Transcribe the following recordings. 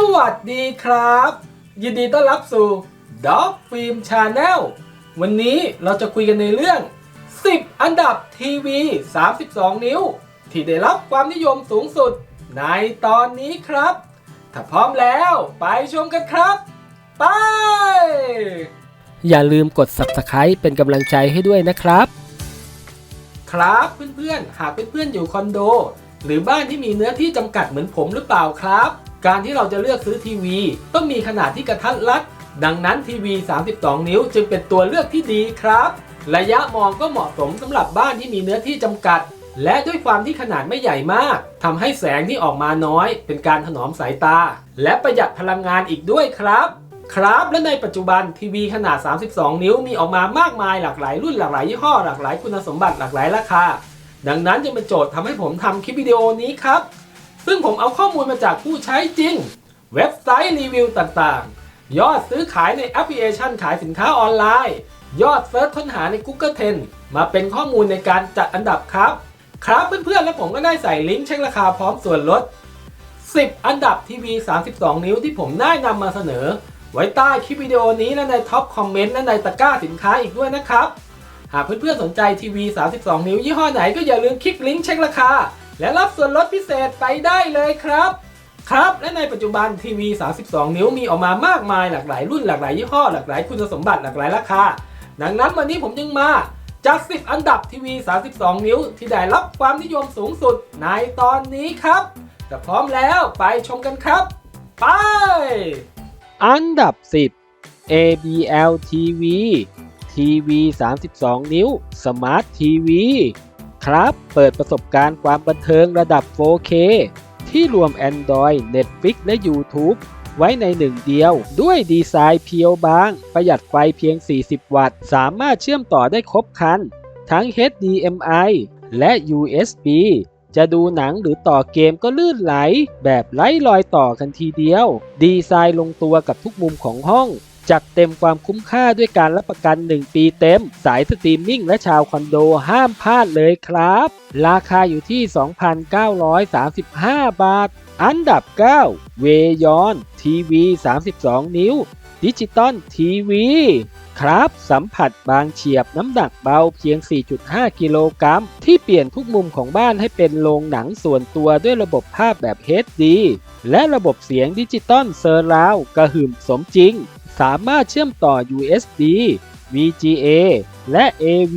สวัสดีครับ ยินดีต้อนรับสู่ Dog Film Channel วันนี้เราจะคุยกันในเรื่อง 10 อันดับทีวี 32 นิ้ว ที่ได้รับความนิยมสูงสุดในตอนนี้ครับ ถ้าพร้อมแล้วไปชมกันครับ ไป อย่าลืมกด subscribe เป็นกำลังใจให้ด้วยนะครับ ครับเพื่อนๆ หากเพื่อนๆอยู่คอนโด หรือบ้านที่มีเนื้อที่จำกัดเหมือนผมหรือเปล่าครับ การที่เราจะเลือกซื้อทีวี ต้องมีขนาดที่กระทัดรัด ดังนั้นทีวี 32 นิ้วจึงเป็นตัวเลือกที่ดีครับ ระยะมองก็เหมาะสมสำหรับบ้านที่มีเนื้อที่จำกัด และด้วยความที่ขนาดไม่ใหญ่มากทำให้แสงที่ออกมาน้อย เป็นการถนอมสายตา และประหยัดพลังงานอีกด้วยครับ ครับและในปัจจุบันทีวีขนาด 32 นิ้วมีออกมามากมายหลากหลายรุ่นหลากหลายยี่ห้อหลากหลายคุณสมบัติหลากหลายราคาดังนั้นจึงเป็นโจทย์ทำให้ผมทำคลิปวิดีโอนี้ครับ ซึ่งผมเอาข้อมูลมาจากผู้ใช้จริง เว็บไซต์รีวิวต่างๆ ยอดซื้อขายในแอปพลิเคชันขายสินค้าออนไลน์ ยอดเซิร์ชค้นหาใน Google Trend มาเป็นข้อมูลในการจัดอันดับครับ ครับเพื่อนๆ และผมก็ได้ใส่ลิงก์เช็คราคาพร้อมส่วนลด 10 อันดับทีวี32 นิ้วที่ผมได้นำมาเสนอ ไว้ใต้คลิปวิดีโอนี้และในท็อปคอมเมนต์และในตะกร้าสินค้าอีกด้วยนะครับ หากเพื่อนๆสนใจทีวี 32 นิ้วยี่ห้อไหนก็อย่าลืมคลิกลิงก์เช็คราคา และรับส่วนลดพิเศษไปได้เลยครับ ครับ และในปัจจุบันทีวี 32 นิ้วมีออกมามากมายหลากหลายรุ่นหลากหลายยี่ห้อหลากหลายคุณสมบัติหลากหลายราคา ดังนั้นวันนี้ผมจึงมาจัด 10 อันดับทีวี 32 นิ้ว ที่ได้รับความนิยมสูงสุดในตอนนี้ครับถ้าพร้อมแล้วไปชมกันครับ ไป อันดับ 10 ABL TV ทีวี32 นิ้ว Smart TV ครับ เปิดประสบการณ์ความบันเทิงระดับ 4K ที่รวม Android Netflix และ YouTube ไว้ในหนึ่งเดียว ด้วยดีไซน์เพียวบาง ประหยัดไฟเพียง 40 วัตต์ สามารถเชื่อมต่อได้ครบครัน ทั้ง HDMI และ USB จะดูหนังหรือต่อเกมก็ลื่นไหล แบบไร้รอยต่อกันทีเดียว ดีไซน์ลงตัวกับทุกมุมของห้อง จัดเต็มความคุ้มค่าด้วยการรับประกัน 1 ปีเต็ม สายสตรีมมิ่งและชาวคอนโดห้ามพลาดเลยครับ ราคาอยู่ที่ 2,935 บาท อันดับ 9 เวยอนทีวี 32 นิ้ว ดิจิตอลทีวีครับ สัมผัสบางเฉียบน้ำหนักเบาเพียง 4.5 กิโลกรัม ที่เปลี่ยนทุกมุมของบ้านให้เป็นโรงหนังส่วนตัวด้วยระบบภาพแบบ HD และระบบเสียงดิจิตอลเซอร์ราวกระหึ่มสมจริง สามารถเชื่อมต่อ USB VGA และ AV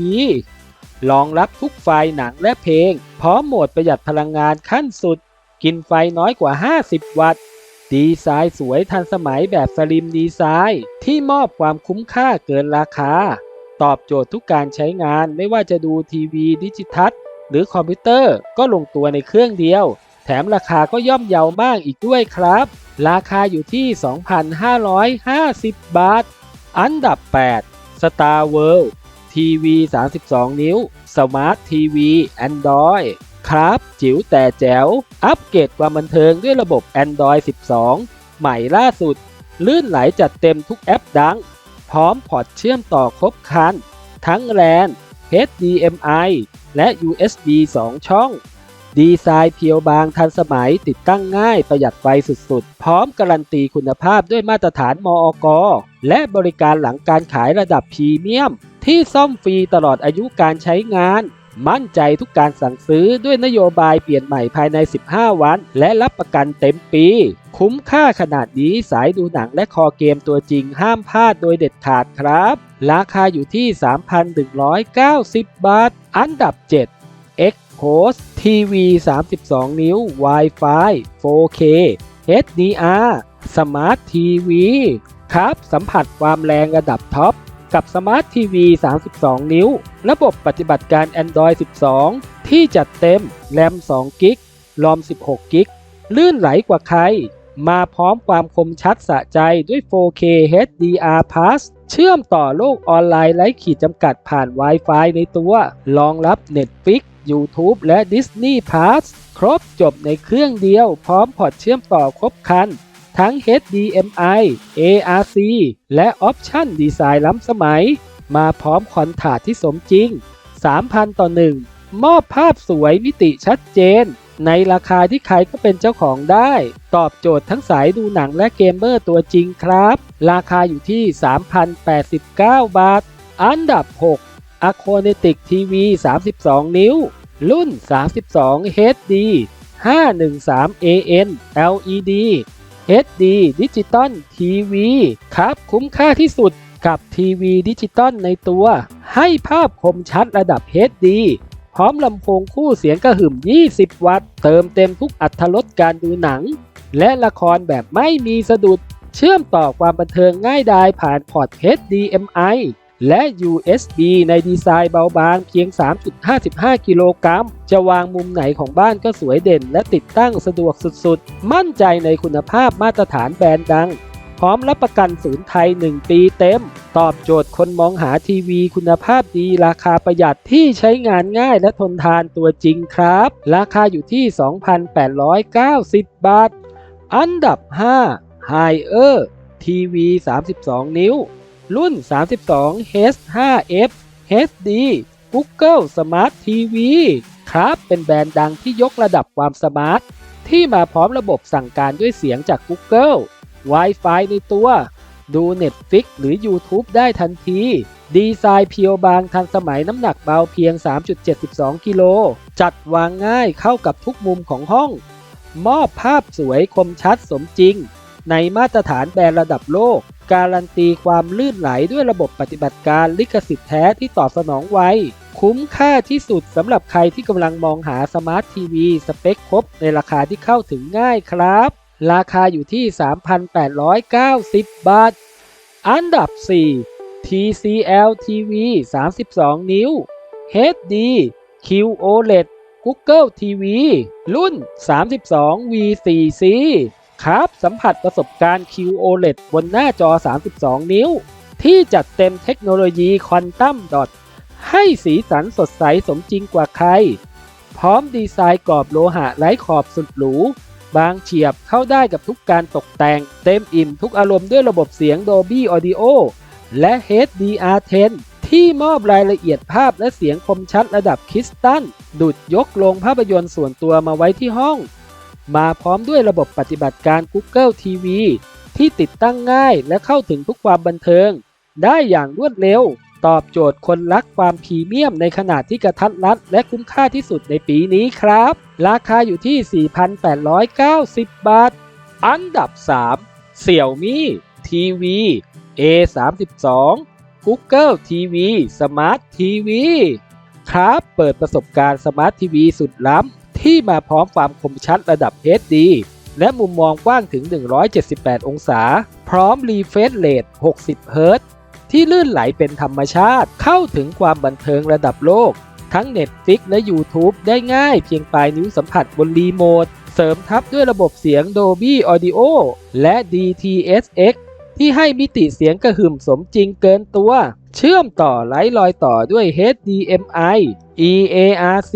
รองรับทุกไฟล์หนังและเพลง พร้อมโหมดประหยัดพลังงานขั้นสุด กินไฟน้อยกว่า 50 วัตต์ดีไซน์สวยทันสมัยแบบสลิมดีไซน์ ที่มอบความคุ้มค่าเกินราคา ตอบโจทย์ทุกการใช้งานไม่ว่าจะดูทีวีดิจิทัลหรือคอมพิวเตอร์ก็ลงตัวในเครื่องเดียว มราคาก็ย่อมเยาวมากอีกด้วยครับ ราคาอยู่ที่ 2,550 บาท อันดับ 8 Star World ทีวี32 นิ้ว Smart TV Android ครับ จิ๋วแต่แจ๋ว อัปเกรดความบันเทิงด้วยระบบ Android 12 ใหม่ล่าสุด ลื่นไหลจัดเต็มทุกแอปดัง พร้อมพอร์ตเชื่อมต่อครบครัน ทั้ง LAN HDMI และ USB 2 ช่อง ดีไซน์เพียวบางทันสมัยติดตั้งง่ายประหยัดไฟสุดๆ พร้อมการันตีคุณภาพด้วยมาตรฐานมอกและบริการหลังการขายระดับพรีเมียม ที่ซ่อมฟรีตลอดอายุการใช้งาน มั่นใจทุกการสั่งซื้อด้วยนโยบายเปลี่ยนใหม่ภายใน 15 วัน และรับประกันเต็มปี คุ้มค่าขนาดนี้สายดูหนังและคอเกมตัวจริงห้ามพลาดโดยเด็ดขาดครับ ราคาอยู่ที่ 3,190 บาท อันดับ 7 X Host TV 32 นิ้ว Wi-Fi 4K HDR Smart TV ครับสัมผัสความแรงระดับท็อป กับ Smart TV 32 นิ้ว ระบบปฏิบัติการ Android 12 ที่จัดเต็ม แรม 2 กิกรอม 16 กิก ลื่นไหลกว่าใคร มาพร้อมความคมชัดสะใจด้วย 4K HDR Plus เชื่อมต่อโลกออนไลน์ไร้ขีดจำกัดผ่าน Wi-Fi ในตัว รองรับ Netflix YouTube และ Disney Plus ครบจบในเครื่องเดียว พร้อมพอร์ตเชื่อมต่อครบคัน ทั้ง HDMI ARC และออปชั่นดีไซน์ล้ำสมัย มาพร้อมคอนถาดที่สมจริง 3,000 ต่อ 1 มอบภาพสวยมิติชัดเจน ในราคาที่ใครก็เป็นเจ้าของได้ ตอบโจทย์ทั้งสายดูหนังและเกมเมอร์ตัวจริงครับ ราคาอยู่ที่ 3,089 บาท อันดับ 6 a q o n e t i c TV 32 นิ้ว รุ่น 32 HD 513 AN LED HD ดิจิตอลทีวีครับคุ้มค่าที่สุดกับทีวีดิจิตอลในตัว ให้ภาพคมชัดระดับ HD พร้อมลำโพงคู่เสียงกระหึ่ม 20 วัตต์ เติมเต็มทุกอัตรสการดูหนัง และละครแบบไม่มีสะดุด เชื่อมต่อความบันเทิงง่ายดายผ่านพอร์ต HDMI และ USB ในดีไซน์เบาบางเพียง 3.55 กิโลกรัม จะวางมุมไหนของบ้านก็สวยเด่นและติดตั้งสะดวกสุดๆ มั่นใจในคุณภาพมาตรฐานแบรนด์ดัง พร้อมรับประกันศูนย์ไทย 1 ปีเต็ม ตอบโจทย์คนมองหาทีวีคุณภาพดีราคาประหยัดที่ใช้งานง่ายและทนทานตัวจริงครับ ราคาอยู่ที่ 2,890 บาท อันดับ 5 h i e r TV 32 นิ้ว รุ่น 32 H5F HD Google Smart TV ครับเป็นแบรนด์ดังที่ยกระดับความสมาร์ท ที่มาพร้อมระบบสั่งการด้วยเสียงจาก Google Wi-Fi ในตัว ดู Netflix หรือ YouTube ได้ทันที ดีไซน์เพียวบางทันสมัยน้ำหนักเบาเพียง 3.72 กิโล จัดวางง่ายเข้ากับทุกมุมของห้อง มอบภาพสวยคมชัดสมจริง ในมาตรฐานแบรนด์ระดับโลก การันตีความลื่นไหลด้วยระบบปฏิบัติการลิขสิทธิ์แท้ที่ตอบสนองไว คุ้มค่าที่สุดสำหรับใครที่กำลังมองหาสมาร์ททีวีสเปคครบในราคาที่เข้าถึงง่ายครับ ราคาอยู่ที่ 3,890 บาท อันดับ 4 TCL TV 32 นิ้ว HD QOLED Google TV รุ่น 32 V4C ครับสัมผัสประสบการณ์ QOLED บนหน้าจอ 32 นิ้ว ที่จัดเต็มเทคโนโลยีควอนตัมดอทให้สีสันสดใสสมจริงกว่าใคร พร้อมดีไซน์กรอบโลหะไร้ขอบสุดหรู บางเฉียบเข้าได้กับทุกการตกแต่ง เต็มอิ่มทุกอารมณ์ด้วยระบบเสียง Dolby Audio และ HDR10 ที่มอบรายละเอียดภาพและเสียงคมชัดระดับคริสตัล ดุดยกโรงภาพยนตร์ส่วนตัวมาไว้ที่ห้อง มาพร้อมด้วยระบบปฏิบัติการ Google TV ที่ติดตั้งง่ายและเข้าถึงทุกความบันเทิง ได้อย่างรวดเร็ว ตอบโจทย์คนรักความพรีเมียมในขนาดที่กระทัดรัด และคุ้มค่าที่สุดในปีนี้ครับ ราคาอยู่ที่ 4,890 บาท อันดับ3 Xiaomi TV A32 Google TV Smart TV ครับ เปิดประสบการณ์ Smart TV สุดล้ำ ที่มาพร้อมความคมชัดระดับ HD และมุมมองกว้างถึง 178 องศา พร้อม Refresh Rate 60 Hz ที่ลื่นไหลเป็นธรรมชาติเข้าถึงความบันเทิงระดับโลก ทั้ง Netflix และ YouTube ได้ง่ายเพียงปลายนิ้วสัมผัสบนรีโมท เสริมทับด้วยระบบเสียง Dolby Audio และ DTS:X ที่ให้มิติเสียงกระหึ่มสมจริงเกินตัว เชื่อมต่อไร้รอยต่อด้วย HDMI EARC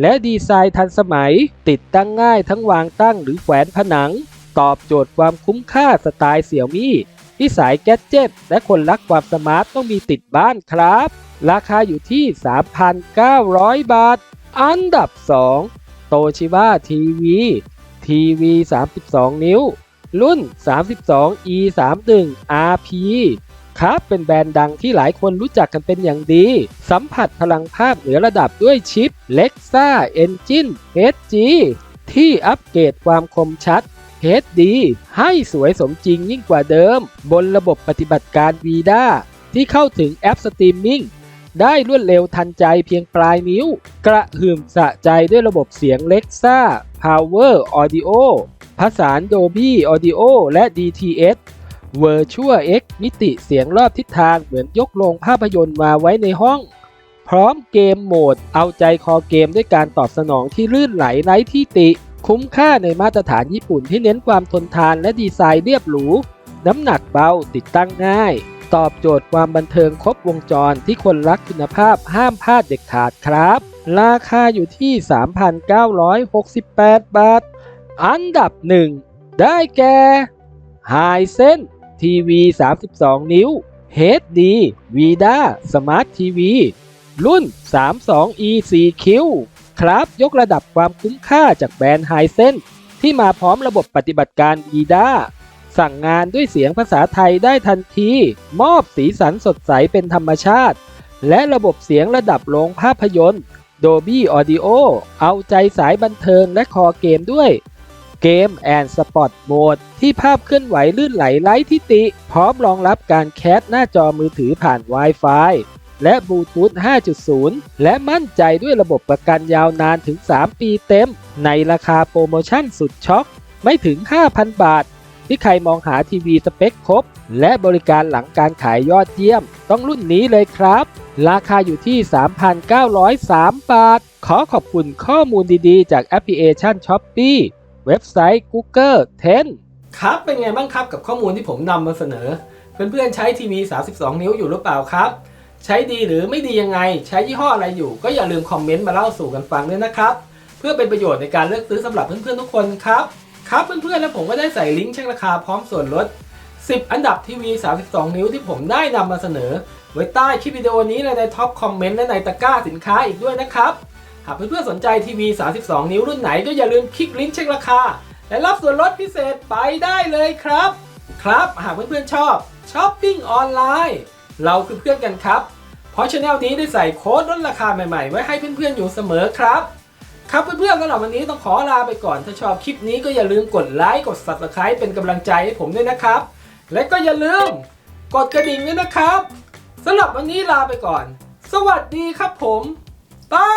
และดีไซน์ทันสมัย ติดตั้งง่ายทั้งวางตั้งหรือแขวนผนัง ตอบโจทย์ความคุ้มค่าสไตล์เสี่ยวมี่ที่สายแกดเจ็ตและคนรักความสมาร์ทต้องมีติดบ้านครับ ราคาอยู่ที่ 3,900 บาท อันดับ 2 โตชิบ a ทีวีทีวี 32 นิ้ว รุ่น 32 e 3 1 rp ครับ เป็นแบรนด์ดังที่หลายคนรู้จักกันเป็นอย่างดี สัมผัสพลังภาพเหนือระดับด้วยชิป Lexa Engine HG ที่อัปเกรดความคมชัด HD ให้สวยสมจริงยิ่งกว่าเดิม บนระบบปฏิบัติการ VIDA ที่เข้าถึงแอปสตรีมมิ่งได้รวดเร็วทันใจเพียงปลายนิ้ว กระหึ่มสะใจด้วยระบบเสียง Lexa Power Audio ผสาน Dolby Audio และ DTS Virtual X มิติเสียงรอบทิศทางเหมือนยกโรงภาพยนตร์มาไว้ในห้อง พร้อมเกมโหมด เอาใจคอเกมด้วยการตอบสนองที่ลื่นไหลไร้ที่ติ คุ้มค่าในมาตรฐานญี่ปุ่นที่เน้นความทนทานและดีไซน์เรียบหรู น้ำหนักเบาติดตั้งง่าย ตอบโจทย์ความบันเทิงครบวงจรที่คนรักคุณภาพห้ามพลาดเด็ดขาดครับ ราคาอยู่ที่ 3,968 บาท อันดับ 1 ได้แก่ไฮเซน ทีวี 32 นิ้ว HD VIDA Smart TV รุ่น 32E4Q ครับยกระดับความคุ้มค่าจากแบรนด์ไฮเซนที่มาพร้อมระบบปฏิบัติการ VIDA สั่งงานด้วยเสียงภาษาไทยได้ทันที มอบสีสันสดใสเป็นธรรมชาติ และระบบเสียงระดับโรงภาพยนตร์ Dolby Audio เอาใจสายบันเทิงและคอเกมด้วย เกมแอนสปอร์ตโหมดที่ภาพเคลื่อนไหวลื่นไหลไร้ทิติ พร้อมรองรับการแคสหน้าจอมือถือผ่าน Wi-Fi และบลูทูธ 5.0 และมั่นใจด้วยระบบประกันยาวนานถึง 3 ปีเต็ม ในราคาโปรโมชั่นสุดช็อก ไม่ถึง 5,000 บาท ที่ใครมองหาทีวีสเปคครบ และบริการหลังการขายยอดเยี่ยม ต้องรุ่นนี้เลยครับ ราคาอยู่ที่ 3,903 บาท ขอขอบคุณข้อมูลดีๆ จากแอปพลิเคชัน s h o p e e เว็บไซต์ Google 10 ครับ เป็นไงบ้างครับกับข้อมูลที่ผมนำมาเสนอ เพื่อนๆใช้ทีวี 32 นิ้วอยู่หรือเปล่าครับ ใช้ดีหรือไม่ดียังไง ใช้ยี่ห้ออะไรอยู่ ก็อย่าลืมคอมเมนต์มาเล่าสู่กันฟังด้วยนะครับ เพื่อเป็นประโยชน์ในการเลือกซื้อสำหรับเพื่อนๆทุกคนครับ ครับเพื่อนๆและผมก็ได้ใส่ลิงก์เช็คราคาพร้อมส่วนลด 10 อันดับทีวี 32 นิ้วที่ผมได้นำมาเสนอ ไว้ใต้คลิปวิดีโอนี้และในท็อปคอมเมนต์และในตะกร้าสินค้าอีกด้วยนะครับ หากเพื่อนๆสนใจทีวี 32 นิ้วรุ่นไหนก็อย่าลืมคลิกลิงก์เช็คราคา และรับส่วนลดพิเศษไปได้เลยครับ ครับหากเพื่อนๆชอบช้อปปิ้งออนไลน์ เราคือเพื่อนกันครับ เพราะช anel นี้ได้ใส่โค้ดลดราคาใหม่ๆ ไว้ให้เพื่อนๆอยู่เสมอครับ ครับเพื่อนๆสำหรับวันนี้ต้องขอลาไปก่อนถ้าชอบคลิปนี้ก็อย่าลืมกดไลค์กด subscribe เป็นกำลังใจให้ผมด้วยนะครับ และก็อย่าลืมกดกระดิ่งด้วยนะครับสำหรับวันนี้ลาไปก่อน สวัสดีครับผม บา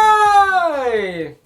ย